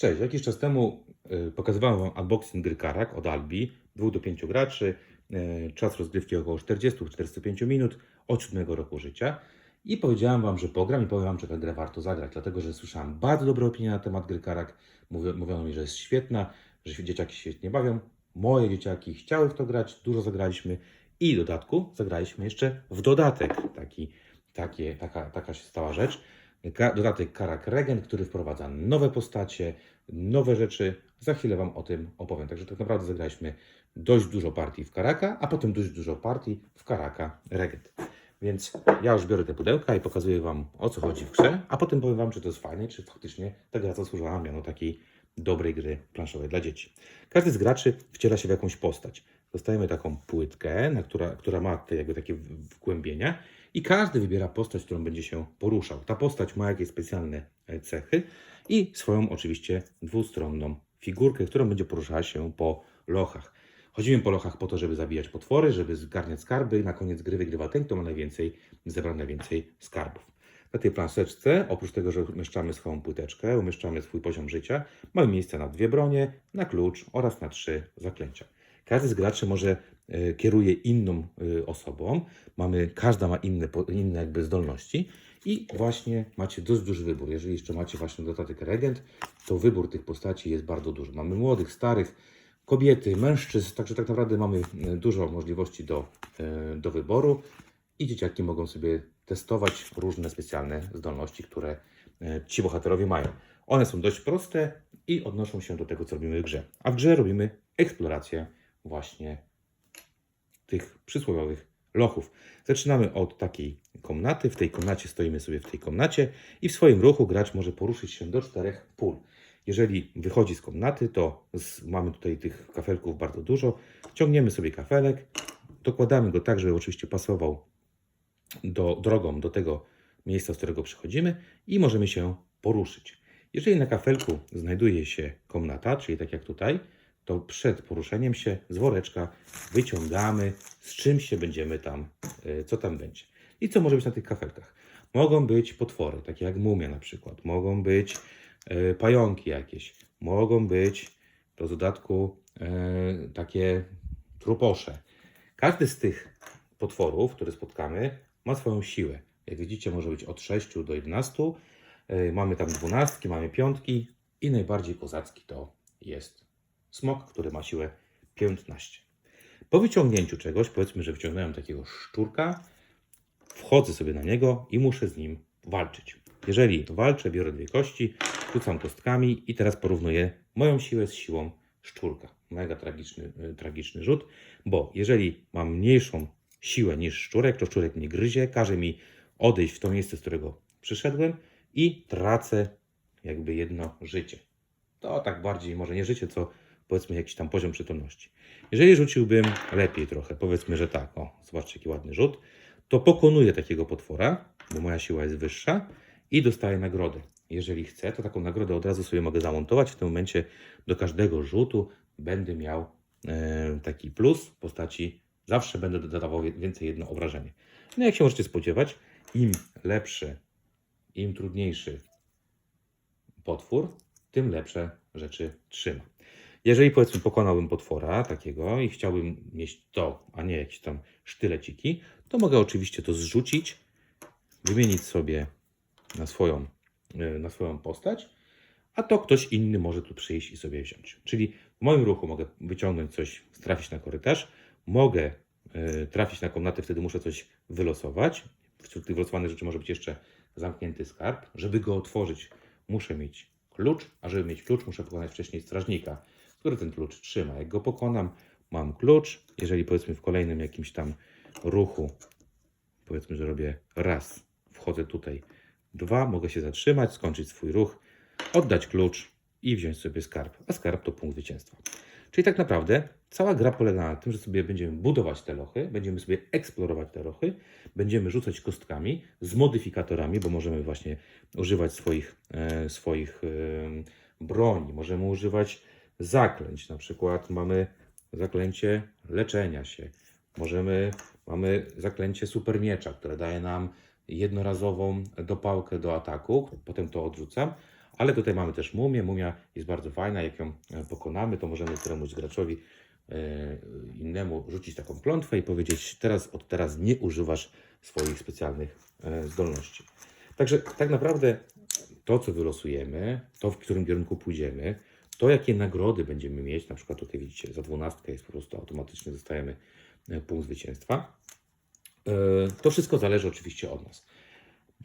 Cześć, jakiś czas temu y, pokazywałem Wam unboxing gry Karak od Albi, 2 do 5 graczy, y, czas rozgrywki około 40-45 minut, od 7 roku życia. I powiedziałem Wam, że pogram i powiem Wam, że tę grę warto zagrać, dlatego że słyszałem bardzo dobre opinie na temat gry Karak. Mówi- Mówiono mi, że jest świetna, że dzieciaki się świetnie bawią. Moje dzieciaki chciały w to grać, dużo zagraliśmy i w dodatku zagraliśmy jeszcze w dodatek. Taki, takie, taka, taka się stała rzecz. Dodatek Karak Regent, który wprowadza nowe postacie, nowe rzeczy. Za chwilę Wam o tym opowiem. Także tak naprawdę zagraliśmy dość dużo partii w Karaka, a potem dość dużo partii w Karaka Regent. Więc ja już biorę te pudełka i pokazuję Wam o co chodzi w grze, a potem powiem Wam, czy to jest fajne, czy faktycznie ta gra zasłużyła miano takiej dobrej gry planszowej dla dzieci. Każdy z graczy wciela się w jakąś postać. Dostajemy taką płytkę, na która, która ma te jakby takie wgłębienia i każdy wybiera postać, którą będzie się poruszał. Ta postać ma jakieś specjalne e, cechy i swoją oczywiście dwustronną figurkę, którą będzie poruszała się po lochach. Chodzimy po lochach po to, żeby zabijać potwory, żeby zgarniać skarby. Na koniec gry wygrywa ten, kto ma najwięcej, zebrał najwięcej skarbów. Na tej planszeczce, oprócz tego, że umieszczamy swoją płyteczkę, umieszczamy swój poziom życia, mamy miejsce na dwie bronie, na klucz oraz na trzy zaklęcia. Każdy z graczy może e, kieruje inną e, osobą. Mamy, każda ma inne, inne jakby zdolności i właśnie macie dość duży wybór. Jeżeli jeszcze macie właśnie dodatek regent, to wybór tych postaci jest bardzo duży. Mamy młodych, starych, kobiety, mężczyzn, także tak naprawdę mamy e, dużo możliwości do, do wyboru i dzieciaki mogą sobie testować różne specjalne zdolności, które ci bohaterowie mają. One są dość proste i odnoszą się do tego, co robimy w grze. A w grze robimy eksplorację właśnie tych przysłowiowych lochów. Zaczynamy od takiej komnaty. W tej komnacie stoimy sobie w tej komnacie i w swoim ruchu gracz może poruszyć się do czterech pól. Jeżeli wychodzi z komnaty, to z, mamy tutaj tych kafelków bardzo dużo. Ciągniemy sobie kafelek, dokładamy go tak, żeby oczywiście pasował do, drogą do tego miejsca, z którego przychodzimy i możemy się poruszyć. Jeżeli na kafelku znajduje się komnata, czyli tak jak tutaj, to przed poruszeniem się z woreczka wyciągamy, z czym się będziemy tam, e, co tam będzie. I co może być na tych kafelkach? Mogą być potwory, takie jak mumia na przykład, mogą być e, pająki jakieś, mogą być do dodatku e, takie truposze. Każdy z tych potworów, które spotkamy, ma swoją siłę. Jak widzicie, może być od 6 do 11. E, Mamy tam dwunastki, mamy piątki i najbardziej kozacki to jest smok, który ma siłę 15. Po wyciągnięciu czegoś, powiedzmy, że wyciągnąłem takiego szczurka, wchodzę sobie na niego i muszę z nim walczyć. Jeżeli walczę, biorę dwie kości, rzucam kostkami i teraz porównuję moją siłę z siłą szczurka. Mega tragiczny, y, tragiczny rzut, bo jeżeli mam mniejszą siłę niż szczurek, to szczurek mnie gryzie, każe mi odejść w to miejsce, z którego przyszedłem i tracę jakby jedno życie. To tak bardziej może nie życie, co powiedzmy jakiś tam poziom przytomności. Jeżeli rzuciłbym lepiej trochę, powiedzmy, że tak, o, zobaczcie jaki ładny rzut, to pokonuję takiego potwora, bo moja siła jest wyższa i dostaję nagrodę. Jeżeli chcę, to taką nagrodę od razu sobie mogę zamontować. W tym momencie do każdego rzutu będę miał e, taki plus w postaci, zawsze będę dodawał więcej jedno obrażenie. No jak się możecie spodziewać, im lepszy, im trudniejszy potwór, tym lepsze rzeczy trzyma. Jeżeli powiedzmy pokonałbym potwora takiego i chciałbym mieć to, a nie jakieś tam sztyleciki, to mogę oczywiście to zrzucić, wymienić sobie na swoją, e, na swoją postać, a to ktoś inny może tu przyjść i sobie wziąć. Czyli w moim ruchu mogę wyciągnąć coś, trafić na korytarz, mogę e, trafić na komnatę, wtedy muszę coś wylosować. Wśród tych wylosowanych rzeczy może być jeszcze zamknięty skarb. Żeby go otworzyć, muszę mieć klucz, a żeby mieć klucz, muszę pokonać wcześniej strażnika, który ten klucz trzyma. Jak go pokonam, mam klucz. Jeżeli powiedzmy w kolejnym jakimś tam ruchu, powiedzmy, że robię raz, wchodzę tutaj, dwa, mogę się zatrzymać, skończyć swój ruch, oddać klucz i wziąć sobie skarb. A skarb to punkt zwycięstwa. Czyli tak naprawdę cała gra polega na tym, że sobie będziemy budować te lochy, będziemy sobie eksplorować te lochy, będziemy rzucać kostkami z modyfikatorami, bo możemy właśnie używać swoich, e, swoich e, broni, możemy używać zaklęć. Na przykład mamy zaklęcie leczenia się, możemy, mamy zaklęcie supermiecza, które daje nam jednorazową dopałkę do ataku, potem to odrzucam, Ale tutaj mamy też mumię. Mumia jest bardzo fajna. Jak ją e, pokonamy, to możemy któremuś graczowi e, innemu rzucić taką klątwę i powiedzieć: Teraz od teraz nie używasz swoich specjalnych e, zdolności. Także tak naprawdę to, co wylosujemy, to w którym kierunku pójdziemy, to jakie nagrody będziemy mieć, na przykład tutaj widzicie, za dwunastkę jest po prostu automatycznie dostajemy e, punkt zwycięstwa. E, To wszystko zależy oczywiście od nas.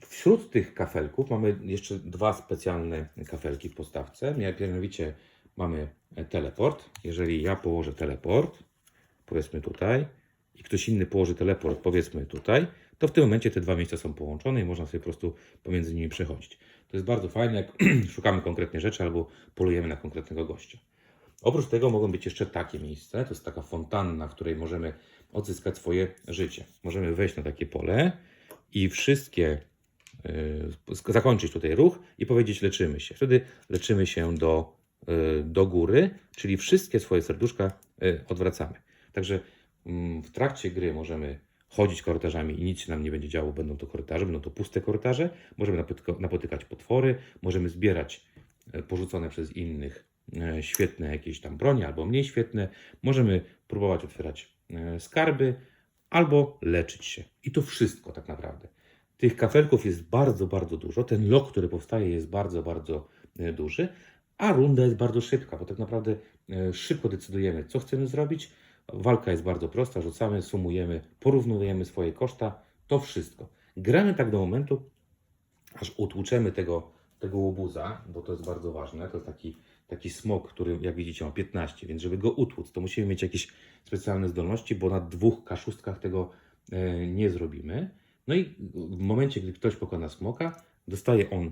Wśród tych kafelków mamy jeszcze dwa specjalne kafelki w postawce. Mia- Mianowicie mamy e, teleport. Jeżeli ja położę teleport, powiedzmy tutaj, i ktoś inny położy teleport, powiedzmy tutaj, to w tym momencie te dwa miejsca są połączone i można sobie po prostu pomiędzy nimi przechodzić. To jest bardzo fajne, jak szukamy konkretnej rzeczy albo polujemy na konkretnego gościa. Oprócz tego mogą być jeszcze takie miejsca. To jest taka fontanna, w której możemy odzyskać swoje życie. Możemy wejść na takie pole i wszystkie y, zakończyć tutaj ruch i powiedzieć leczymy się. Wtedy leczymy się do, y, do góry, czyli wszystkie swoje serduszka y, odwracamy. Także mm, w trakcie gry możemy chodzić korytarzami i nic się nam nie będzie działo, będą to korytarze, będą to puste korytarze, możemy napotyka- napotykać potwory, możemy zbierać e, porzucone przez innych e, świetne jakieś tam bronie albo mniej świetne, możemy próbować otwierać e, skarby albo leczyć się. I to wszystko tak naprawdę. Tych kafelków jest bardzo, bardzo dużo. Ten lok, który powstaje, jest bardzo, bardzo duży, a runda jest bardzo szybka, bo tak naprawdę szybko decydujemy, co chcemy zrobić. Walka jest bardzo prosta, rzucamy, sumujemy, porównujemy swoje koszta, to wszystko. Gramy tak do momentu, aż utłuczemy tego, tego łobuza, bo to jest bardzo ważne. To jest taki, taki smok, który jak widzicie ma 15, więc żeby go utłuc, to musimy mieć jakieś specjalne zdolności, bo na dwóch kaszustkach tego e, nie zrobimy. No i w momencie, gdy ktoś pokona smoka, dostaje on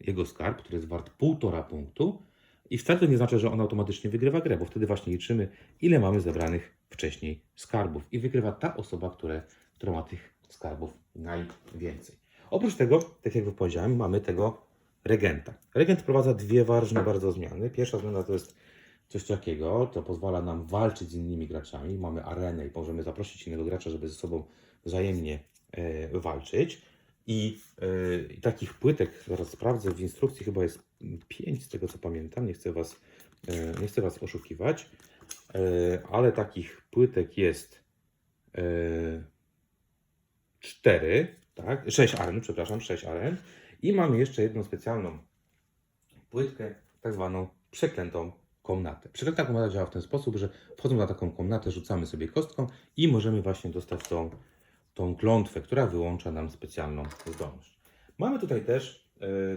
jego skarb, który jest wart półtora punktu i wcale to nie znaczy, że on automatycznie wygrywa grę, bo wtedy właśnie liczymy, ile mamy zebranych wcześniej skarbów i wygrywa ta osoba, które, która ma tych skarbów najwięcej. Oprócz tego, tak jak powiedziałem, mamy tego regenta. Regent wprowadza dwie ważne bardzo zmiany. Pierwsza zmiana to jest coś takiego, to pozwala nam walczyć z innymi graczami. Mamy arenę i możemy zaprosić innego gracza, żeby ze sobą wzajemnie e, walczyć. I e, takich płytek, zaraz sprawdzę, w instrukcji chyba jest 5 z tego co pamiętam, nie chcę Was, e, nie chcę was oszukiwać, e, ale takich płytek jest e, 4, tak? 6 aren, przepraszam, 6 aren. I mamy jeszcze jedną specjalną płytkę, tak zwaną przeklętą komnatę. Przeklęta komnata działa w ten sposób, że wchodząc na taką komnatę, rzucamy sobie kostką i możemy właśnie dostać tą, tą klątwę, która wyłącza nam specjalną zdolność. Mamy tutaj też e,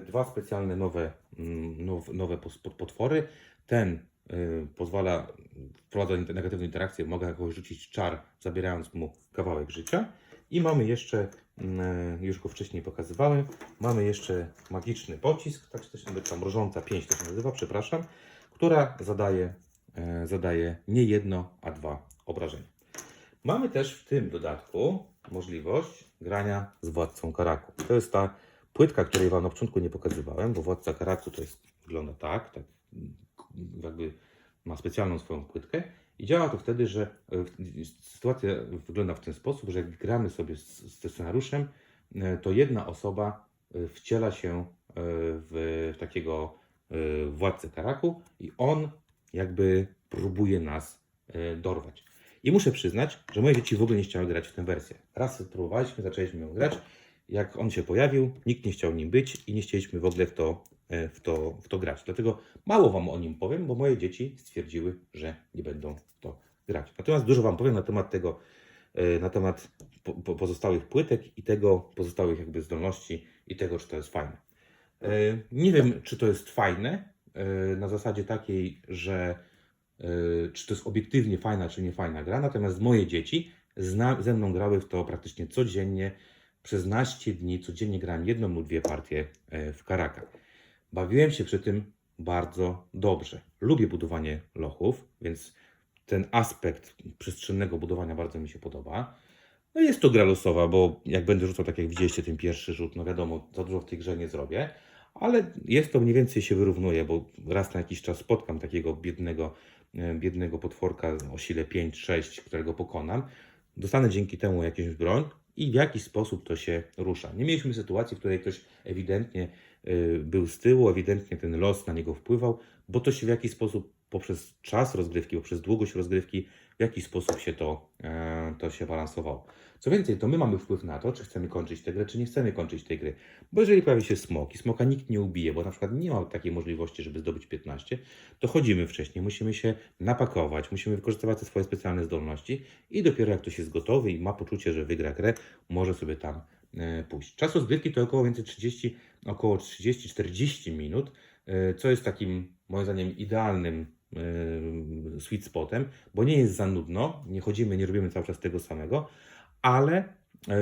dwa specjalne nowe, mm, now, nowe potwory. Ten e, pozwala, wprowadza negatywną interakcję, mogę jakoś rzucić czar, zabierając mu kawałek życia. I mamy jeszcze, mm, już go wcześniej pokazywałem, mamy jeszcze magiczny pocisk, tak się to się nazywa, mrożąca pięść to się nazywa, przepraszam, która zadaje, e, zadaje nie jedno, a dwa obrażenia. Mamy też w tym dodatku możliwość grania z Władcą Karaku. To jest ta płytka, której Wam na początku nie pokazywałem, bo Władca Karaku to jest, wygląda tak, tak jakby ma specjalną swoją płytkę i działa to wtedy, że e, sytuacja wygląda w ten sposób, że jak gramy sobie z, z scenariuszem, e, to jedna osoba e, wciela się w takiego władcę Karaku i on jakby próbuje nas dorwać. I muszę przyznać, że moje dzieci w ogóle nie chciały grać w tę wersję. Raz spróbowaliśmy, zaczęliśmy ją grać. Jak on się pojawił, nikt nie chciał nim być i nie chcieliśmy w ogóle w to, e, w to, w to grać. Dlatego mało Wam o nim powiem, bo moje dzieci stwierdziły, że nie będą w to grać. Natomiast dużo Wam powiem na temat tego, e, na temat po, po, pozostałych płytek i tego pozostałych jakby zdolności i tego, czy to jest fajne. E, Nie wiem, czy to jest fajne na zasadzie takiej, że czy to jest obiektywnie fajna, czy nie fajna gra, natomiast moje dzieci zna, ze mną grały w to praktycznie codziennie, przez naście dni, codziennie grałem jedną lub dwie partie e, w Karaka. Bawiłem się przy tym bardzo dobrze. Lubię budowanie lochów, więc ten aspekt przestrzennego budowania bardzo mi się podoba. No jest to gra losowa, bo jak będę rzucał tak jak widzieliście ten pierwszy rzut, no wiadomo, za dużo w tej grze nie zrobię, ale jest to mniej więcej się wyrównuje, bo raz na jakiś czas spotkam takiego biednego, e, biednego potworka o sile 5-6, którego pokonam. Dostanę dzięki temu jakąś broń i w jakiś sposób to się rusza. Nie mieliśmy sytuacji, w której ktoś ewidentnie y, był z tyłu, ewidentnie ten los na niego wpływał, bo to się w jakiś sposób poprzez czas rozgrywki, poprzez długość rozgrywki, w jakiś sposób się to, e, to się balansowało. Co więcej, to my mamy wpływ na to, czy chcemy kończyć tę grę, czy nie chcemy kończyć tej gry. Bo jeżeli pojawi się smok i smoka nikt nie ubije, bo na przykład nie ma takiej możliwości, żeby zdobyć 15, to chodzimy wcześniej, musimy się napakować, musimy wykorzystywać te swoje specjalne zdolności i dopiero jak ktoś jest gotowy i ma poczucie, że wygra grę, może sobie tam e, pójść. Czas rozgrywki to około między 30, około 30-40 minut, e, co jest takim moim zdaniem idealnym sweet spotem, bo nie jest za nudno, nie chodzimy, nie robimy cały czas tego samego, ale, e,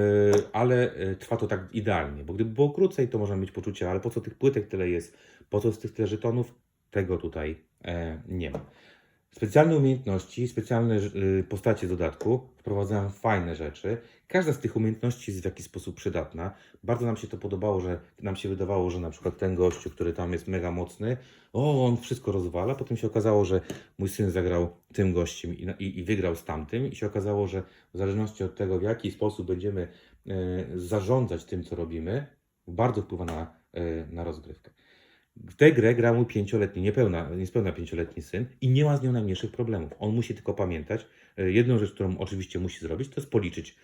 ale e, trwa to tak idealnie, bo gdyby było krócej, to można mieć poczucie, ale po co tych płytek tyle jest, po co z tych tyle żetonów, tego tutaj e, nie ma. Specjalne umiejętności, specjalne y, postacie dodatku wprowadzają fajne rzeczy. Każda z tych umiejętności jest w jakiś sposób przydatna. Bardzo nam się to podobało, że nam się wydawało, że na przykład ten gościu, który tam jest mega mocny, o, on wszystko rozwala. Potem się okazało, że mój syn zagrał tym gościem i, i, i wygrał z tamtym. I się okazało, że w zależności od tego, w jaki sposób będziemy e, zarządzać tym, co robimy, bardzo wpływa na, e, na rozgrywkę. W tę grę gra mój pięcioletni, niepełna, niespełna pięcioletni syn i nie ma z nią najmniejszych problemów. On musi tylko pamiętać, e, jedną rzecz, którą oczywiście musi zrobić, to jest policzyć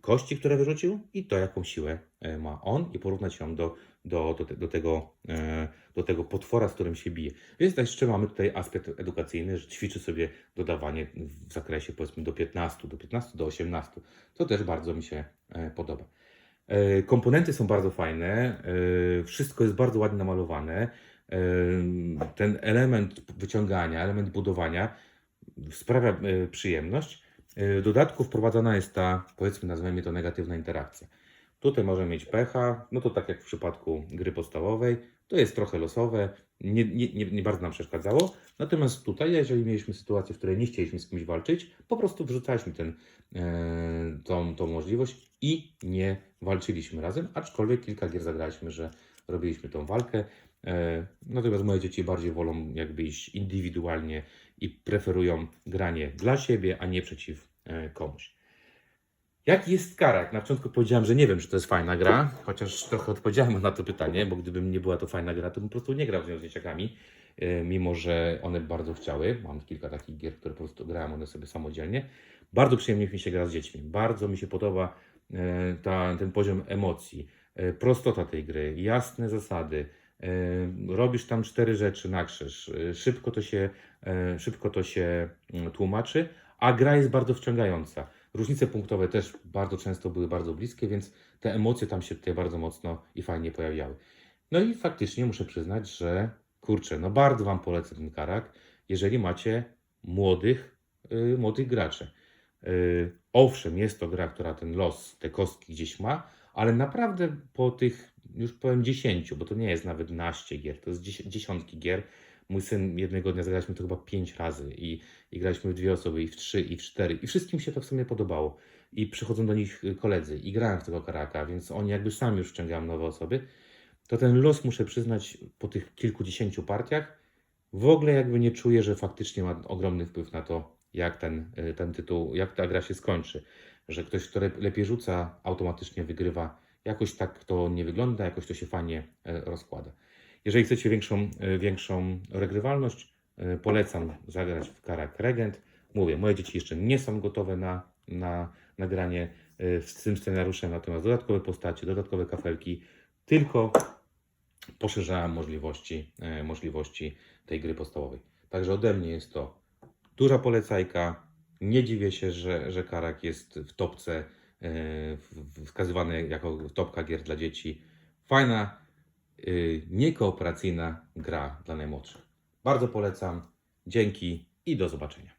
kości, które wyrzucił i to, jaką siłę e, ma on i porównać ją do, do, do, te- do, tego, e, do tego potwora, z którym się bije. Więc jeszcze mamy tutaj aspekt edukacyjny, że ćwiczy sobie dodawanie w zakresie powiedzmy do 15, do 15, do 18. To też bardzo mi się podoba. E, Komponenty są bardzo fajne, e, wszystko jest bardzo ładnie namalowane. E, Ten element wyciągania, element budowania sprawia przyjemność. W dodatku wprowadzana jest ta, powiedzmy, nazwijmy to negatywna interakcja. Tutaj możemy mieć pecha, no to tak jak w przypadku gry podstawowej, to jest trochę losowe, nie, nie, nie bardzo nam przeszkadzało. Natomiast tutaj, jeżeli mieliśmy sytuację, w której nie chcieliśmy z kimś walczyć, po prostu wrzucaliśmy ten, e, tą, tą możliwość i nie walczyliśmy razem, aczkolwiek kilka gier zagraliśmy, że robiliśmy tą walkę. E, natomiast moje dzieci bardziej wolą jakby iść indywidualnie i preferują granie dla siebie, a nie przeciw e, komuś. Jaki jest karak? Na początku powiedziałem, że nie wiem, czy to jest fajna gra, chociaż trochę odpowiedziałem na to pytanie, bo gdybym nie była to fajna gra, to bym po prostu nie grał z nią z dzieciakami, mimo że one bardzo chciały. Mam kilka takich gier, które po prostu grałem one sobie samodzielnie. Bardzo przyjemnie mi się gra z dziećmi. Bardzo mi się podoba e, ta, ten poziom emocji, e, prostota tej gry, jasne zasady. E, Robisz tam cztery rzeczy na krzyż. E, Szybko to się, e, szybko to się mm, tłumaczy, a gra jest bardzo wciągająca. Różnice punktowe też bardzo często były bardzo bliskie, więc te emocje tam się tutaj bardzo mocno i fajnie pojawiały. No i faktycznie muszę przyznać, że kurczę, no bardzo Wam polecę ten karak, jeżeli macie młodych, yy, młodych graczy. Yy, owszem, jest to gra, która ten los, te kostki gdzieś ma, ale naprawdę po tych, już powiem 10, bo to nie jest nawet naście gier, to jest dzies- dziesiątki gier. Mój syn jednego dnia zagraliśmy to chyba pięć razy i, i graliśmy w dwie osoby, i w trzy, i w cztery, i wszystkim się to w sumie podobało. I przychodzą do nich y, koledzy i grają w tego karaka, więc oni jakby sami już ściągają nowe osoby. To ten los, muszę przyznać, po tych kilkudziesięciu partiach, w ogóle jakby nie czuję, że faktycznie ma ogromny wpływ na to, jak ten, y, ten tytuł, jak ta gra się skończy. Że ktoś, kto lep- lepiej rzuca, automatycznie wygrywa. Jakoś tak to nie wygląda, jakoś to się fajnie e, rozkłada. Jeżeli chcecie większą, e, większą regrywalność, polecam zagrać w Karak Regent. Mówię, moje dzieci jeszcze nie są gotowe na, na nagranie z tym scenariuszem, natomiast dodatkowe postacie, dodatkowe kafelki, tylko poszerzałem możliwości, e, możliwości tej gry podstawowej. Także ode mnie jest to duża polecajka. Nie dziwię się, że, że Karak jest w topce, e, wskazywany jako topka gier dla dzieci. Fajna, y, niekooperacyjna gra dla najmłodszych. Bardzo polecam. Dzięki i do zobaczenia.